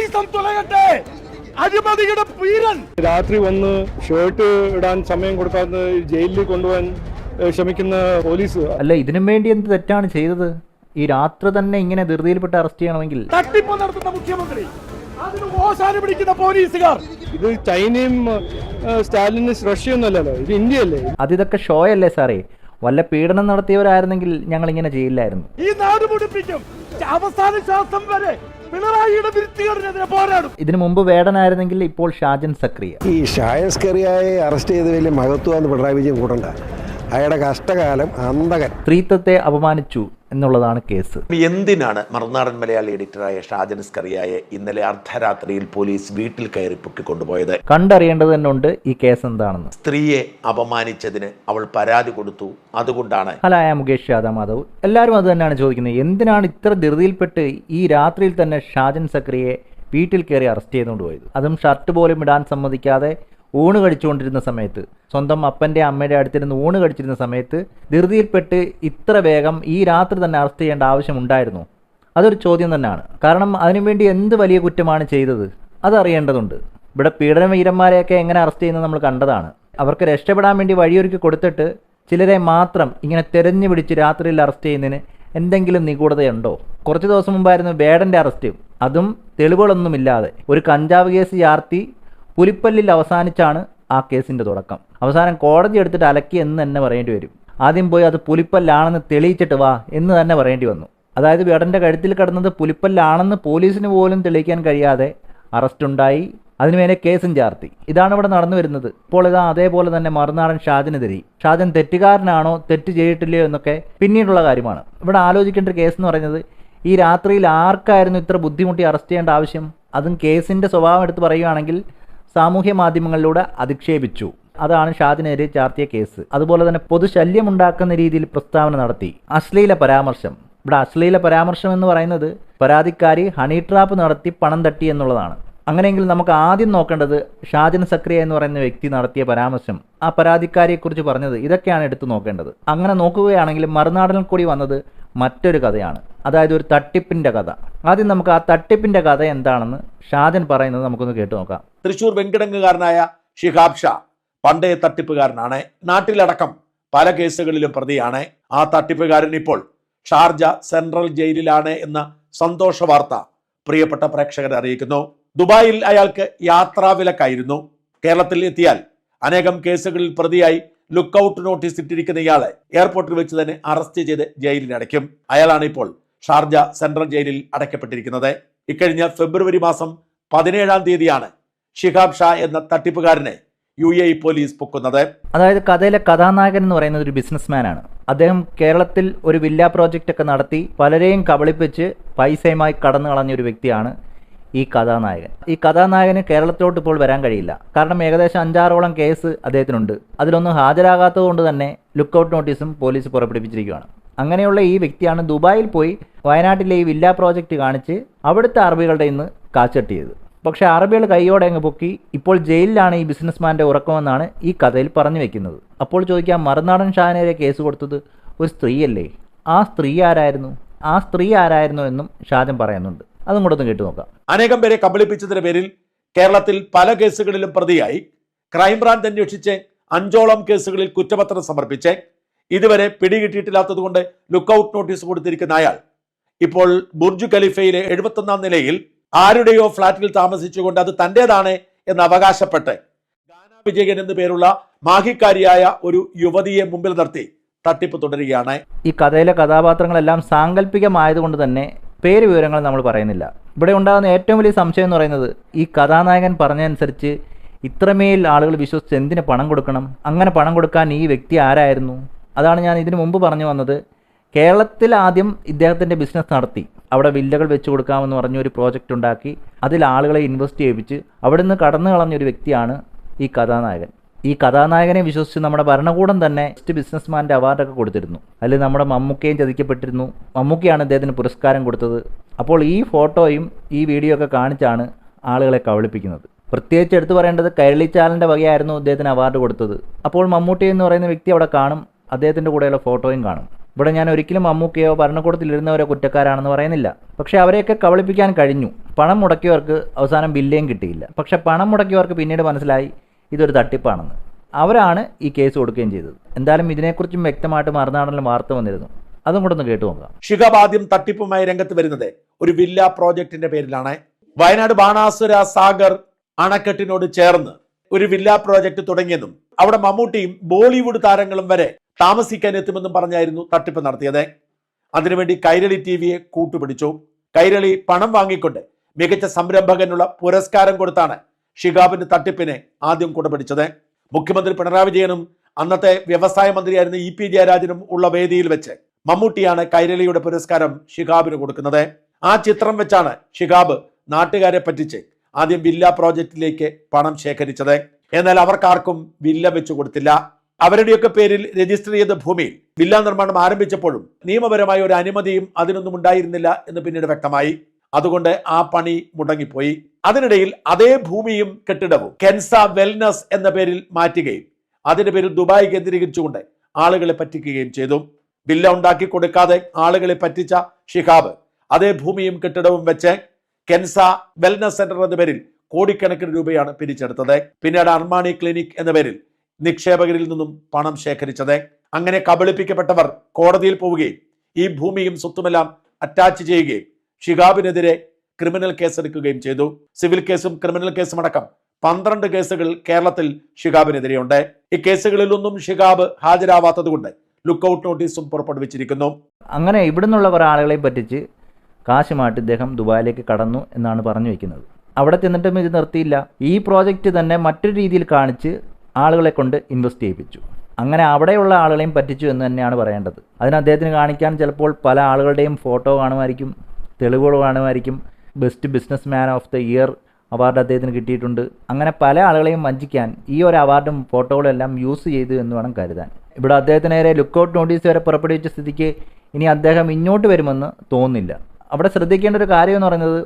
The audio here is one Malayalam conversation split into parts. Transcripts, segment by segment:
ഗുണ്ടായിസം തുലയട്ടെ അഴിമതിയുടെ പീരൻ. രാത്രി വന്ന് ഷർട്ട് ഇടാൻ സമയം കൊടുക്കാതെ ജയിലിൽ കൊണ്ടുപോകാൻ ശ്രമിക്കുന്ന പോലീസ് അല്ല ഇതിനും വേണ്ടി എന്ത് തെറ്റാണ് ചെയ്തത്? ഈ രാത്രി തന്നെ ഇങ്ങനെ ധൃതിയിൽപ്പെട്ട് അറസ്റ്റ് ചെയ്യണമെങ്കിൽ. തട്ടിപ്പ് നടത്തുന്ന മുഖ്യമന്ത്രി അതിന് ഓശാന പിടിക്കുന്ന പോലീസുകാർ. ഇത് ചൈനയും സ്റ്റാലിനും റഷ്യയൊന്നുമല്ലല്ലോ ഇത് ഇന്ത്യയല്ലേ? അത് ഇതൊക്കെ ഷോ അല്ലേ സാറേ? വല്ല പീഡനം നടത്തിയവരായിരുന്നെങ്കിൽ ഞങ്ങൾ ഇങ്ങനെ ചെയ്യില്ലായിരുന്നു. ഈ നാട് മുടിപ്പിക്കും. അവസാന ശ്വാസം വരെ പിണറായിയുടെ പോരാടും. ഇതിനു മുമ്പ് വേടനായിരുന്നെങ്കിൽ ഇപ്പോൾ ഷാജൻ സക്രിയ. ഈ ഷായസ്കറിയായെ അറസ്റ്റ് ചെയ്ത് വലിയ മഹത്വം പിണറായി വിജയൻ കൂട്ടണ്ട അയാളുടെ കഷ്ടകാലം അന്തകൻ സ്ത്രീത്വത്തെ അപമാനിച്ചു. എന്നുള്ളതാണ് കേസ്. എന്തിനാണ് മറുനാടൻ മലയാളി എഡിറ്ററായ ഷാജൻ സ്കറിയായെ ഇന്നലെ അർദ്ധരാത്രിയിൽ പോലീസ് വീട്ടിൽ കയറി പൊക്കിക്കൊണ്ടുപോയത്? കണ്ടറിയേണ്ടത് തന്നെ ഉണ്ട് ഈ കേസ് എന്താണെന്ന്. സ്ത്രീയെ അപമാനിച്ചതിന് അവൾ പരാതി കൊടുത്തു. അതുകൊണ്ടാണ് ഹലായ മുകേഷ് യാദവ് മാധവ് എല്ലാവരും അത് തന്നെയാണ് ചോദിക്കുന്നത്. എന്തിനാണ് ഇത്ര ധൃതിയിൽപ്പെട്ട് ഈ രാത്രിയിൽ തന്നെ ഷാജൻ സക്രിയെ വീട്ടിൽ കയറി അറസ്റ്റ് ചെയ്തുകൊണ്ട് പോയത്? അതും ഷർട്ട് പോലും ഇടാൻ സമ്മതിക്കാതെ ഊണ് കഴിച്ചുകൊണ്ടിരുന്ന സമയത്ത് സ്വന്തം അപ്പന്റെ അമ്മയുടെ അടുത്തിരുന്ന് ഊണ് കഴിച്ചിരുന്ന സമയത്ത് ധൃതിയിൽപ്പെട്ട് ഇത്ര വേഗം ഈ രാത്രി തന്നെ അറസ്റ്റ് ചെയ്യേണ്ട ആവശ്യമുണ്ടായിരുന്നു. അതൊരു ചോദ്യം തന്നെയാണ്. കാരണം അതിനുവേണ്ടി എന്ത് വലിയ കുറ്റമാണ് ചെയ്തത്? അതറിയേണ്ടതുണ്ട്. ഇവിടെ പീഡന വീരന്മാരെയൊക്കെ എങ്ങനെ അറസ്റ്റ് ചെയ്യുന്നത് നമ്മൾ കണ്ടതാണ്. അവർക്ക് രക്ഷപ്പെടാൻ വേണ്ടി വഴിയൊരുക്കി കൊടുത്തിട്ട് ചിലരെ മാത്രം ഇങ്ങനെ തെരഞ്ഞു പിടിച്ച് രാത്രിയിൽ അറസ്റ്റ് ചെയ്യുന്നതിന് എന്തെങ്കിലും നിഗൂഢതയുണ്ടോ? കുറച്ച് ദിവസം മുമ്പായിരുന്നു വേടന്റെ അറസ്റ്റ്. അതും തെളിവുകളൊന്നുമില്ലാതെ. ഒരു കഞ്ചാവ് കേസ് ചാർത്തി പുലിപ്പല്ലിൽ അവസാനിച്ചാണ് ആ കേസിന്റെ തുടക്കം. അവസാനം കോടതി എടുത്തിട്ട് അലക്കി എന്ന് തന്നെ പറയേണ്ടി വരും. ആദ്യം പോയി അത് പുലിപ്പല്ലാണെന്ന് തെളിയിച്ചിട്ട് വാ എന്ന് തന്നെ പറയേണ്ടി വന്നു. അതായത് വേടന്റെ കഴുത്തിൽ കിടന്നത് പുലിപ്പല്ലാണെന്ന് പോലീസിന് പോലും തെളിയിക്കാൻ കഴിയാതെ അറസ്റ്റുണ്ടായി. അതിനുമേലെ കേസും ചാർത്തി. ഇതാണ് ഇവിടെ നടന്നു വരുന്നത്. ഇപ്പോൾ ഇതാ അതേപോലെ തന്നെ മറുനാടൻ ഷാജനെതിരെ. ഷാജൻ തെറ്റുകാരനാണോ തെറ്റ് ചെയ്തിട്ടില്ലയോ എന്നൊക്കെ പിന്നീടുള്ള കാര്യമാണ്. ഇവിടെ ആലോചിക്കേണ്ട കേസ് എന്ന് പറയുന്നത് ഈ രാത്രിയിൽ ആർക്കായിരുന്നു ഇത്ര ബുദ്ധിമുട്ടി അറസ്റ്റ് ചെയ്യേണ്ട ആവശ്യം? അതും കേസിന്റെ സ്വഭാവം എടുത്ത് പറയുകയാണെങ്കിൽ സാമൂഹ്യ മാധ്യമങ്ങളിലൂടെ അധിക്ഷേപിച്ചു. അതാണ് ഷാജിനെതിരെ ചാർത്തിയ കേസ്. അതുപോലെ തന്നെ പൊതുശല്യം ഉണ്ടാക്കുന്ന രീതിയിൽ പ്രസ്താവന നടത്തി. അശ്ലീല പരാമർശം. ഇവിടെ അശ്ലീല പരാമർശം എന്ന് പറയുന്നത് പരാതിക്കാരി ഹണി ട്രാപ്പ് നടത്തി പണം തട്ടി എന്നുള്ളതാണ്. അങ്ങനെയെങ്കിൽ നമുക്ക് ആദ്യം നോക്കേണ്ടത് ഷാജൻ സക്രിയ എന്ന് പറയുന്ന വ്യക്തി നടത്തിയ പരാമർശം. ആ പരാതിക്കാരിയെക്കുറിച്ച് പറഞ്ഞത് ഇതൊക്കെയാണ് എടുത്തു നോക്കേണ്ടത്. അങ്ങനെ നോക്കുകയാണെങ്കിൽ മറുനാടനിൽ കൂടി വന്നത് മറ്റൊരു കഥയാണ്. അതായത് ഒരു തട്ടിപ്പിന്റെ കഥ. ആദ്യം നമുക്ക് ആ തട്ടിപ്പിന്റെ കഥ എന്താണെന്ന് ഷാജൻ പറയുന്നത് നമുക്കൊന്ന് കേട്ടു നോക്കാം. തൃശൂർ വെങ്കിടങ്ങുകാരനായ ഷിഹാബ് ഷാ പണ്ടേ തട്ടിപ്പുകാരനാണ്. നാട്ടിലടക്കം പല കേസുകളിലും പ്രതിയാണ്. ആ തട്ടിപ്പുകാരൻ ഇപ്പോൾ ഷാർജ സെൻട്രൽ ജയിലിലാണ് എന്ന സന്തോഷ വാർത്ത പ്രിയപ്പെട്ട പ്രേക്ഷകരെ അറിയിക്കുന്നു. ദുബായിൽ അയാൾക്ക് യാത്രാ വിലക്കായിരുന്നു കേരളത്തിൽ എത്തിയാൽ അനേകം കേസുകളിൽ പ്രതിയായി ലുക്കൌട്ട് നോട്ടീസ് ഇട്ടിരിക്കുന്ന ഇയാളെ എയർപോർട്ടിൽ വെച്ച് തന്നെ അറസ്റ്റ് ചെയ്ത് ജയിലിൽ അടയ്ക്കും. അയാളാണ് ഇപ്പോൾ ഷാർജ സെൻട്രൽ ജയിലിൽ അടയ്ക്കപ്പെട്ടിരിക്കുന്നത്. ഇക്കഴിഞ്ഞ ഫെബ്രുവരി മാസം പതിനേഴാം തീയതിയാണ് ഷിഹാബ് ഷാ എന്ന തട്ടിപ്പുകാരനെ യു എ പോലീസ് പൊക്കുന്നത്. അതായത് കഥയിലെ കഥാനായകൻ എന്ന് പറയുന്നത് ഒരു ബിസിനസ്മാനാണ്. അദ്ദേഹം കേരളത്തിൽ ഒരു വില്ല പ്രോജക്റ്റ് ഒക്കെ നടത്തി പലരെയും കബളിപ്പിച്ച് പൈസയുമായി കടന്നു കളഞ്ഞ ഒരു വ്യക്തിയാണ് ഈ കഥാനായകൻ. ഈ കഥാനായകന് കേരളത്തിലോട്ട് ഇപ്പോൾ വരാൻ കഴിയില്ല. കാരണം ഏകദേശം അഞ്ചാറോളം കേസ് അദ്ദേഹത്തിനുണ്ട്. അതിലൊന്നും ഹാജരാകാത്തത് കൊണ്ട് തന്നെ ലുക്കൌട്ട് നോട്ടീസും പോലീസ് പുറപ്പെടുവിച്ചിരിക്കുകയാണ്. അങ്ങനെയുള്ള ഈ വ്യക്തിയാണ് ദുബായിൽ പോയി വയനാട്ടിലെ ഈ വില്ല പ്രോജക്റ്റ് കാണിച്ച് അവിടുത്തെ അറബികളുടെ ഇന്ന് കാച്ചട്ടിയത് പക്ഷെ അറബികൾ കൈയോടെ അങ്ങ് പൊക്കി ഇപ്പോൾ ജയിലിലാണ് ഈ ബിസിനസ്മാന്റെ ഉറക്കമെന്നാണ് ഈ കഥയിൽ പറഞ്ഞു വെക്കുന്നത്. അപ്പോൾ ചോദിക്കാം മറുനാടൻ ഷാനേരെ കേസ് കൊടുത്തത് ഒരു സ്ത്രീയല്ലേ? ആ സ്ത്രീ ആരായിരുന്നു? ആ സ്ത്രീ ആരായിരുന്നു എന്നും ഷാജൻ പറയുന്നുണ്ട്. അതും കൂടെ ഒന്ന് കേട്ടു നോക്കാം. അനേകം പേരെ കബളിപ്പിച്ചതിന്റെ പേരിൽ കേരളത്തിൽ പല കേസുകളിലും പ്രതിയായി. ക്രൈംബ്രാഞ്ച് അന്വേഷിച്ച് അഞ്ചോളം കേസുകളിൽ കുറ്റപത്രം സമർപ്പിച്ച് ഇതുവരെ പിടികിട്ടിയിട്ടില്ലാത്തതുകൊണ്ട് ലുക്കൌട്ട് നോട്ടീസ് കൊടുത്തിരിക്കുന്ന അയാൾ. ഇപ്പോൾ ബുർജ് ഖലീഫയിലെ എഴുപത്തൊന്നാം നിലയിൽ ആരുടെയോ ഫ്ളാറ്റിൽ താമസിച്ചുകൊണ്ട് അത് തന്റേതാണ് എന്ന് അവകാശപ്പെട്ട് ഗാന വിജയൻ എന്നു പേരുള്ള മാഹിക്കാരിയായ ഒരു യുവതിയെ മുമ്പിൽ നിർത്തി തട്ടിപ്പ് തുടരുകയാണ്. ഈ കഥയിലെ കഥാപാത്രങ്ങളെല്ലാം സാങ്കല്പികമായതുകൊണ്ട് തന്നെ പേര് വിവരങ്ങൾ നമ്മൾ പറയുന്നില്ല. ഇവിടെ ഉണ്ടാകുന്ന ഏറ്റവും വലിയ സംശയം എന്ന് പറയുന്നത് ഈ കഥാനായകൻ പറഞ്ഞതനുസരിച്ച് ഇത്രമേൽ ആളുകൾ വിശ്വസിച്ച് എന്തിന് പണം കൊടുക്കണം? അങ്ങനെ പണം കൊടുക്കാൻ ഈ വ്യക്തി ആരായിരുന്നു? അതാണ് ഞാൻ ഇതിനു മുമ്പ് പറഞ്ഞു വന്നത്. കേരളത്തിൽ ആദ്യം ഇദ്ദേഹത്തിന്റെ ബിസിനസ് നടത്തി. അവിടെ വില്ലകൾ വെച്ച് കൊടുക്കാമെന്ന് പറഞ്ഞ ഒരു പ്രോജക്റ്റ് ഉണ്ടാക്കി. അതിൽ ആളുകളെ ഇൻവെസ്റ്റ് ചെയ്യിപ്പിച്ച് അവിടെ നിന്ന് കടന്നു കളഞ്ഞൊരു വ്യക്തിയാണ് ഈ കഥാനായകൻ. ഈ കഥാനായകനെ വിശ്വസിച്ച് നമ്മുടെ ഭരണകൂടം തന്നെ ബെസ്റ്റ് ബിസിനസ്മാന്റെ അവാർഡൊക്കെ കൊടുത്തിരുന്നു. അതിൽ നമ്മുടെ മമ്മൂക്കയും ചതിക്കപ്പെട്ടിരുന്നു. മമ്മൂക്കയാണ് ഇദ്ദേഹത്തിന് പുരസ്കാരം കൊടുത്തത്. അപ്പോൾ ഈ ഫോട്ടോയും ഈ വീഡിയോ ഒക്കെ കാണിച്ചാണ് ആളുകളെ കബളിപ്പിക്കുന്നത്. പ്രത്യേകിച്ച് എടുത്തു പറയേണ്ടത് കൈരളിച്ചാലിന്റെ വകയായിരുന്നു അദ്ദേഹത്തിന് അവാർഡ് കൊടുത്തത്. അപ്പോൾ മമ്മൂട്ടി എന്ന് പറയുന്ന വ്യക്തി അവിടെ കാണും. അദ്ദേഹത്തിന്റെ കൂടെയുള്ള ഫോട്ടോയും കാണും. ഇവിടെ ഞാൻ ഒരിക്കലും മമ്മൂക്കയോ ഭരണകൂടത്തിലിരുന്നവരോ കുറ്റക്കാരാണെന്ന് പറയുന്നില്ല. പക്ഷേ അവരെയൊക്കെ കബളിപ്പിക്കാൻ കഴിഞ്ഞു. പണം മുടക്കിയവർക്ക് അവസാനം ബില്ലേയും കിട്ടിയില്ല. പക്ഷെ പണം മുടക്കിയവർക്ക് പിന്നീട് മനസ്സിലായി ഇതൊരു തട്ടിപ്പാണെന്ന്. അവരാണ് ഈ കേസ് കൊടുക്കുകയും ചെയ്തത്. എന്തായാലും ഇതിനെക്കുറിച്ചും വ്യക്തമായിട്ട് മറുനാടനിൽ വാർത്ത വന്നിരുന്നു. അതും കൂടെ ഒന്ന് കേട്ടു നോക്കാം. ഷിഹാബ് തട്ടിപ്പുമായി രംഗത്ത് വരുന്നത് ഒരു വില്ല പ്രോജക്ടിന്റെ പേരിലാണ്. വയനാട് ബാണാസുര സാഗർ അണക്കെട്ടിനോട് ചേർന്ന് ഒരു വില്ല പ്രോജക്ട് തുടങ്ങിയതും അവിടെ മമ്മൂട്ടിയും ബോളിവുഡ് താരങ്ങളും വരെ താമസിക്കാൻ എത്തുമെന്നും പറഞ്ഞായിരുന്നു തട്ടിപ്പ് നടത്തിയത്. അതിനുവേണ്ടി കൈരളി ടി വിയെ കൂട്ടുപിടിച്ചു. കൈരളി പണം വാങ്ങിക്കൊണ്ട് മികച്ച സംരംഭകനുള്ള പുരസ്കാരം കൊടുത്താണ് ഷിഹാബിന്റെ തട്ടിപ്പിനെ ആദ്യം കൂട്ടുപിടിച്ചത് മുഖ്യമന്ത്രി പിണറായി വിജയനും അന്നത്തെ വ്യവസായ മന്ത്രിയായിരുന്ന ഇ പി ജയരാജനും ഉള്ള വേദിയിൽ വെച്ച് മമ്മൂട്ടിയാണ് കൈരളിയുടെ പുരസ്കാരം ഷിഹാബിന് കൊടുക്കുന്നത്. ആ ചിത്രം വെച്ചാണ് ഷിഹാബ് നാട്ടുകാരെ പറ്റിച്ച് ആദ്യം വില്ല പ്രോജക്റ്റിലേക്ക് പണം ശേഖരിച്ചത്. എന്നാൽ അവർക്കാർക്കും വില്ല വെച്ചു കൊടുത്തില്ല. അവരുടെയൊക്കെ പേരിൽ രജിസ്റ്റർ ചെയ്ത ഭൂമിയിൽ വില്ലാ നിർമ്മാണം ആരംഭിച്ചപ്പോഴും നിയമപരമായ ഒരു അനുമതിയും അതിനൊന്നും ഉണ്ടായിരുന്നില്ല എന്ന് പിന്നീട് വ്യക്തമായി. അതുകൊണ്ട് ആ പണി മുടങ്ങിപ്പോയി. അതിനിടയിൽ അതേ ഭൂമിയും കെട്ടിടവും കെൻസ വെൽനസ് എന്ന പേരിൽ മാറ്റുകയും അതിന്റെ പേരിൽ ദുബായ് കേന്ദ്രീകരിച്ചുകൊണ്ട് ആളുകളെ പറ്റിക്കുകയും ചെയ്തു. വില്ല ഉണ്ടാക്കി കൊടുക്കാതെ ആളുകളെ പറ്റിച്ച ഷിഹാബ് അതേ ഭൂമിയും കെട്ടിടവും വെച്ച് കെൻസ വെൽനസ് സെന്റർ എന്ന പേരിൽ കോടിക്കണക്കിന് രൂപയാണ് പിരിച്ചെടുത്തത്. പിന്നീട് അർമാണി ക്ലിനിക് എന്ന പേരിൽ നിക്ഷേപകരിൽ നിന്നും പണം ശേഖരിച്ചത്. അങ്ങനെ കബളിപ്പിക്കപ്പെട്ടവർ കോടതിയിൽ പോവുകയും ഈ ഭൂമിയും സ്വത്തുമെല്ലാം അറ്റാച്ച് ചെയ്യുകയും ഷിഗാബിനെതിരെ ക്രിമിനൽ കേസെടുക്കുകയും ചെയ്തു. സിവിൽ കേസും ക്രിമിനൽ കേസും അടക്കം പന്ത്രണ്ട് കേസുകൾ കേരളത്തിൽ ഷിഹാബിനെതിരെയുണ്ട്. ഈ കേസുകളിലൊന്നും ഷിഹാബ് ഹാജരാവാത്തതുകൊണ്ട് ലുക്കൌട്ട് നോട്ടീസും പുറപ്പെടുവിച്ചിരിക്കുന്നു. അങ്ങനെ ഇവിടെ നിന്നുള്ള കുറേ പറ്റിച്ച് കാശുമായിട്ട് ഇദ്ദേഹം ദുബായിലേക്ക് കടന്നു എന്നാണ് പറഞ്ഞു വെക്കുന്നത്. അവിടെ ചെന്നിട്ടും ഇത് നിർത്തിയില്ല. ഈ പ്രോജക്റ്റ് തന്നെ മറ്റൊരു രീതിയിൽ കാണിച്ച് ആളുകളെ കൊണ്ട് ഇൻവെസ്റ്റ് ചെയ്യിപ്പിച്ചു. അങ്ങനെ അവിടെയുള്ള ആളുകളെയും പറ്റിച്ചു എന്ന് തന്നെയാണ് പറയേണ്ടത്. അതിന് അദ്ദേഹത്തിന് കാണിക്കാൻ ചിലപ്പോൾ പല ആളുകളുടെയും ഫോട്ടോ കാണുമായിരിക്കും തെളിവുകൾ കാണുമായിരിക്കും. Best business man of the year award അദ്ദേഹത്തിന് കിട്ടിയിട്ടുണ്ട്. അങ്ങനെ പല ആളുകളെയും വഞ്ചിക്കാൻ ഈ ഒരു അവാർഡും ഫോട്ടോകളും എല്ലാം യൂസ് ചെയ്തു എന്ന് വേണം കരുതാൻ. ഇവിടെ അദ്ദേഹത്തിന് നേരെ ലുക്കൗട്ട് നോട്ടീസ് വരെ പുറപ്പെടുവിച്ച സ്ഥിതിക്ക് ഇനി അദ്ദേഹം ഇങ്ങോട്ട് വരുമെന്ന് തോന്നുന്നില്ല. അവിടെ ശ്രദ്ധിക്കേണ്ട ഒരു കാര്യം എന്ന് പറയുന്നത്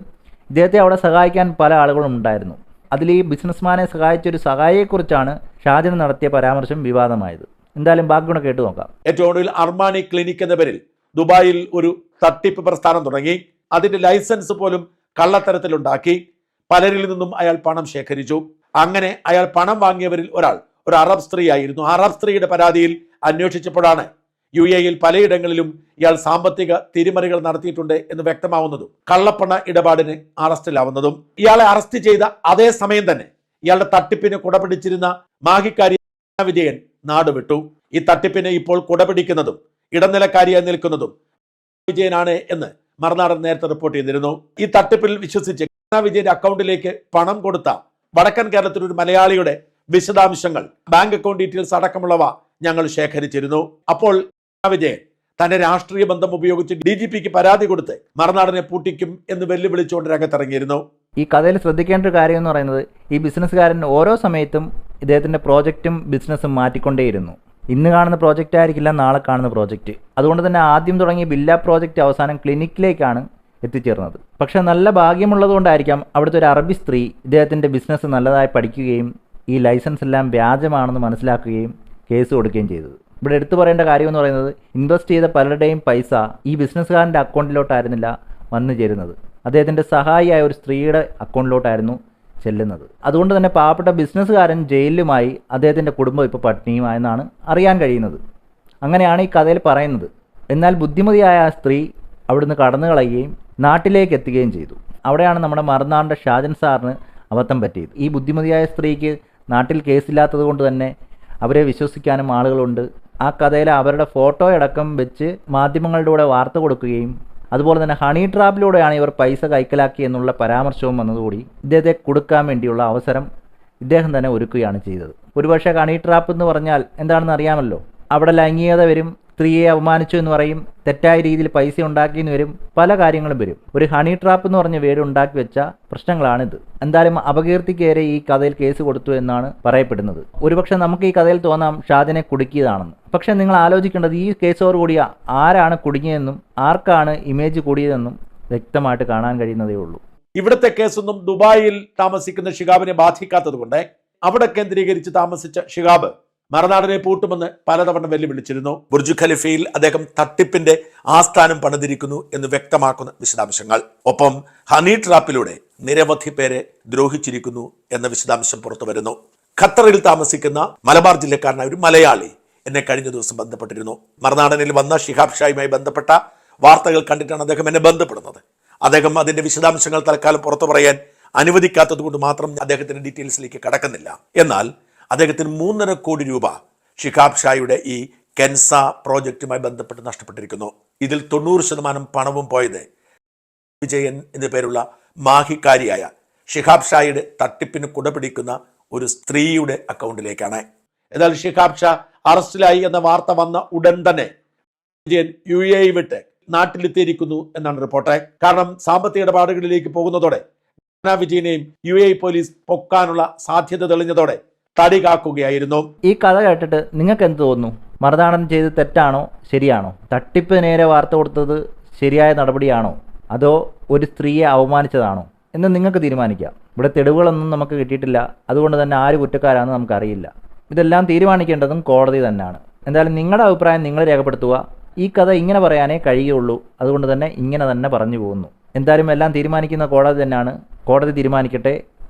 ഇദ്ദേഹത്തെ അവിടെ സഹായിക്കാൻ പല ആളുകളും ഉണ്ടായിരുന്നു. അതിൽ ഈ ബിസിനസ്മാനെ സഹായിച്ച ഒരു സഹായിയെക്കുറിച്ചാണ് ഷാജൻ നടത്തിയ പരാമർശം വിവാദമായത്. എന്തായാലും ബാക്കി കൂടെ കേട്ടു നോക്കാം. ഏറ്റവും ഒടുവിൽ അർമാനി ക്ലിനിക് എന്ന പേരിൽ ദുബായിൽ ഒരു തട്ടിപ്പ് പ്രസ്ഥാനം തുടങ്ങി. അതിന്റെ ലൈസൻസ് പോലും കള്ളത്തരത്തിലുണ്ടാക്കി. പലരിൽ നിന്നും അയാൾ പണം ശേഖരിച്ചു. അങ്ങനെ അയാൾ പണം വാങ്ങിയവരിൽ ഒരാൾ ഒരു അറബ് സ്ത്രീ ആയിരുന്നു. ആ അറബ് സ്ത്രീയുടെ പരാതിയിൽ അന്വേഷിച്ചപ്പോഴാണ് യു എയിൽ പലയിടങ്ങളിലും ഇയാൾ സാമ്പത്തിക തിരിമറികൾ നടത്തിയിട്ടുണ്ട് എന്ന് വ്യക്തമാവുന്നതും കള്ളപ്പണ ഇടപാടിന് അറസ്റ്റിലാവുന്നതും ഇയാളെ അറസ്റ്റ് ചെയ്ത അതേ സമയം തന്നെ ഇയാളുടെ തട്ടിപ്പിന് കുടപിടിച്ചിരുന്ന മാഹിക്കാരി വിജയൻ നാടുവിട്ടു. ഈ തട്ടിപ്പിന് ഇപ്പോൾ കുടപിടിക്കുന്നതും ഇടനിലക്കാരിയായി നിൽക്കുന്നതും വിജയനാണ് എന്ന് മറുനാടൻ നേരത്തെ റിപ്പോർട്ട് ചെയ്തിരുന്നു. ഈ തട്ടിപ്പിൽ വിശ്വസിച്ച് വിജയന്റെ അക്കൗണ്ടിലേക്ക് പണം കൊടുത്ത വടക്കൻ കേരളത്തിൽ ഒരു മലയാളിയുടെ വിശദാംശങ്ങൾ ബാങ്ക് അക്കൗണ്ട് ഡീറ്റെയിൽസ് അടക്കമുള്ളവ ഞങ്ങൾ ശേഖരിച്ചിരുന്നു. അപ്പോൾ വിജയൻ തന്റെ രാഷ്ട്രീയ ബന്ധം ഉപയോഗിച്ച് ഡി ജി പിക്ക് പരാതി കൊടുത്ത് മറുനാടനെ പൂട്ടിക്കും എന്ന് വെല്ലുവിളിച്ചുകൊണ്ട് രംഗത്തിറങ്ങിയിരുന്നു. ഈ കഥയിൽ ശ്രദ്ധിക്കേണ്ട ഒരു കാര്യം എന്ന് പറയുന്നത് ഈ ബിസിനസ്സുകാരൻ ഓരോ സമയത്തും ഇദ്ദേഹത്തിന്റെ പ്രോജക്റ്റും ബിസിനസ്സും മാറ്റിക്കൊണ്ടേയിരുന്നു. ഇന്ന് കാണുന്ന പ്രോജക്റ്റ് ആയിരിക്കില്ല നാളെ കാണുന്ന പ്രോജക്റ്റ്. അതുകൊണ്ട് തന്നെ ആദ്യം തുടങ്ങിയ ബില്ല പ്രോജക്റ്റ് അവസാനം ക്ലിനിക്കിലേക്കാണ് എത്തിച്ചേർന്നത്. പക്ഷെ നല്ല ഭാഗ്യമുള്ളതുകൊണ്ടായിരിക്കാം അവിടുത്തെ ഒരു അറബി സ്ത്രീ ഇദ്ദേഹത്തിന്റെ ബിസിനസ് നല്ലതായി പഠിക്കുകയും ഈ ലൈസൻസ് എല്ലാം വ്യാജമാണെന്ന് മനസ്സിലാക്കുകയും കേസ് കൊടുക്കുകയും ചെയ്തത്. ഇവിടെ എടുത്തു പറയേണ്ട കാര്യം എന്ന് പറയുന്നത് ഇൻവെസ്റ്റ് ചെയ്ത പലരുടെയും പൈസ ഈ ബിസിനസ്സുകാരന്റെ അക്കൗണ്ടിലോട്ടായിരുന്നില്ല വന്നു ചേരുന്നത്. അദ്ദേഹത്തിന്റെ സഹായിയായ ഒരു സ്ത്രീയുടെ അക്കൗണ്ടിലോട്ടായിരുന്നു ചെല്ലുന്നത്. അതുകൊണ്ട് തന്നെ പാവപ്പെട്ട ബിസിനസ്സുകാരൻ ജയിലിലുമായി അദ്ദേഹത്തിന്റെ കുടുംബം ഇപ്പോൾ പട്ടിണിയുമായെന്നാണ് അറിയാൻ കഴിയുന്നത്. അങ്ങനെയാണ് ഈ കഥയിൽ പറയുന്നത്. എന്നാൽ ബുദ്ധിമതിയായ ആ സ്ത്രീ അവിടുന്ന് കടന്നു കളയുകയും നാട്ടിലേക്ക് എത്തുകയും ചെയ്തു. അവിടെയാണ് നമ്മുടെ മറുനാടിന്റെ ഷാജൻ സാറിന് അബദ്ധം പറ്റിയത്. ഈ ബുദ്ധിമതിയായ സ്ത്രീക്ക് നാട്ടിൽ കേസില്ലാത്തത് കൊണ്ട് തന്നെ അവരെ വിശ്വസിക്കാനും ആളുകളുണ്ട്. ആ കഥയിൽ അവരുടെ ഫോട്ടോ അടക്കം വെച്ച് മാധ്യമങ്ങളിലൂടെ വാർത്ത കൊടുക്കുകയും അതുപോലെ തന്നെ ഹണി ട്രാപ്പിലൂടെയാണ് ഇവർ പൈസ കൈക്കലാക്കി എന്നുള്ള പരാമർശവും വന്നതുകൂടി ഇദ്ദേഹത്തെ കൊടുക്കാൻ വേണ്ടിയുള്ള അവസരം ഇദ്ദേഹം തന്നെ ഒരുക്കുകയാണ് ചെയ്തത്. ഒരുപക്ഷെ ഹണി ട്രാപ്പ് എന്ന് പറഞ്ഞാൽ എന്താണെന്ന് അറിയാമല്ലോ? അവിടെ ലൈംഗികത വരും സ്ത്രീയെ അപമാനിച്ചു എന്ന് പറയും തെറ്റായ രീതിയിൽ പൈസ ഉണ്ടാക്കി എന്ന് വരും പല കാര്യങ്ങളും വരും. ഒരു ഹണി ട്രാപ്പ് എന്ന് പറഞ്ഞ വീട് ഉണ്ടാക്കി വെച്ച പ്രശ്നങ്ങളാണിത്. എന്തായാലും അപകീർത്തിക്കേറെ ഈ കഥയിൽ കേസ് കൊടുത്തു എന്നാണ് പറയപ്പെടുന്നത്. ഒരുപക്ഷെ നമുക്ക് ഈ കഥയിൽ തോന്നാം ഷാദിനെ കുടുക്കിയതാണെന്ന്. പക്ഷെ നിങ്ങൾ ആലോചിക്കേണ്ടത് ഈ കേസോടുകൂടി ആരാണ് കുടുങ്ങിയതെന്നും ആർക്കാണ് ഇമേജ് കൂടിയതെന്നും വ്യക്തമായിട്ട് കാണാൻ കഴിയുന്നതേ ഉള്ളൂ. ഇവിടുത്തെ കേസൊന്നും ദുബായിൽ താമസിക്കുന്ന ഷിഹാബിനെ ബാധിക്കാത്തത് കൊണ്ട് അവിടെ കേന്ദ്രീകരിച്ച് താമസിച്ച ഷിഹാബ് മറുനാടനെ പൂട്ടുമെന്ന് പലതവണ വെല്ലുവിളിച്ചിരുന്നു. ബുർജ് ഖലിഫയിൽ അദ്ദേഹം തട്ടിപ്പിന്റെ ആസ്ഥാനം പണിതിരിക്കുന്നു എന്ന് വ്യക്തമാക്കുന്ന വിശദാംശങ്ങൾ. ഒപ്പം ഹണി ട്രാപ്പിലൂടെ നിരവധി പേരെ ദ്രോഹിച്ചിരിക്കുന്നു എന്ന വിശദാംശം പുറത്തു വരുന്നു. ഖത്തറിൽ താമസിക്കുന്ന മലബാർ ജില്ലക്കാരനായ ഒരു മലയാളി എന്നെ കഴിഞ്ഞ ദിവസം ബന്ധപ്പെട്ടിരുന്നു. മറനാടനിൽ വന്ന ഷിഹാബ് ഷായുമായി ബന്ധപ്പെട്ട വാർത്തകൾ കണ്ടിട്ടാണ് അദ്ദേഹം എന്നെ ബന്ധപ്പെടുന്നത്. അദ്ദേഹം അതിന്റെ വിശദാംശങ്ങൾ തൽക്കാലം പുറത്തു പറയാൻ അനുവദിക്കാത്തത് കൊണ്ട് മാത്രം അദ്ദേഹത്തിന്റെ ഡീറ്റെയിൽസിലേക്ക് കടക്കുന്നില്ല. എന്നാൽ അദ്ദേഹത്തിന് മൂന്നര കോടി രൂപ ഷിഖാബ് ഷായുടെ ഈ കെൻസ പ്രോജക്റ്റുമായി ബന്ധപ്പെട്ട് നഷ്ടപ്പെട്ടിരിക്കുന്നു. ഇതിൽ തൊണ്ണൂറ് ശതമാനം പണവും പോയത് വിജയൻ എന്നു പേരുള്ള മാഹിക്കാരിയായ ഷിഹാബ് ഷായുടെ തട്ടിപ്പിന് കുടപിടിക്കുന്ന ഒരു സ്ത്രീയുടെ അക്കൗണ്ടിലേക്കാണ്. എന്നാൽ ഷിഹാബ് ഷാ അറസ്റ്റിലായി എന്ന വാർത്ത വന്ന ഉടൻ തന്നെ വിജയൻ യു എ വിട്ട് നാട്ടിലെത്തിയിരിക്കുന്നു എന്നാണ് റിപ്പോർട്ട്. കാരണം സാമ്പത്തിക ഇടപാടുകളിലേക്ക് പോകുന്നതോടെ വിജയനെയും യു എ പോലീസ് പൊക്കാനുള്ള സാധ്യത തെളിഞ്ഞതോടെ തടി കാക്കുകയായിരുന്നു ഈ കഥ കേട്ടിട്ട് നിങ്ങൾക്ക് എന്ത് തോന്നുന്നു? മറുനാടൻ ചെയ്ത് തെറ്റാണോ? ശരിയാണോ? തട്ടിപ്പ് നേരെ വാർത്ത കൊടുത്തത് ശരിയായ നടപടിയാണോ? അതോ ഒരു സ്ത്രീയെ അവമാനിച്ചതാണോ എന്ന് നിങ്ങൾക്ക് തീരുമാനിക്കാം. ഇവിടെ തെളിവുകളൊന്നും നമുക്ക് കിട്ടിയിട്ടില്ല. അതുകൊണ്ട് തന്നെ ആര് കുറ്റക്കാരാണെന്ന് നമുക്കറിയില്ല. ഇതെല്ലാം തീരുമാനിക്കേണ്ടതും കോടതി തന്നെയാണ്. എന്തായാലും നിങ്ങളുടെ അഭിപ്രായം നിങ്ങൾ രേഖപ്പെടുത്തുക. ഈ കഥ ഇങ്ങനെ പറയാനേ കഴിയുള്ളൂ. അതുകൊണ്ട് തന്നെ ഇങ്ങനെ തന്നെ പറഞ്ഞു പോകുന്നു. എന്തായാലും എല്ലാം തീരുമാനിക്കുന്ന കോടതി തന്നെയാണ്. കോടതി തീരുമാനിക്കട്ടെ.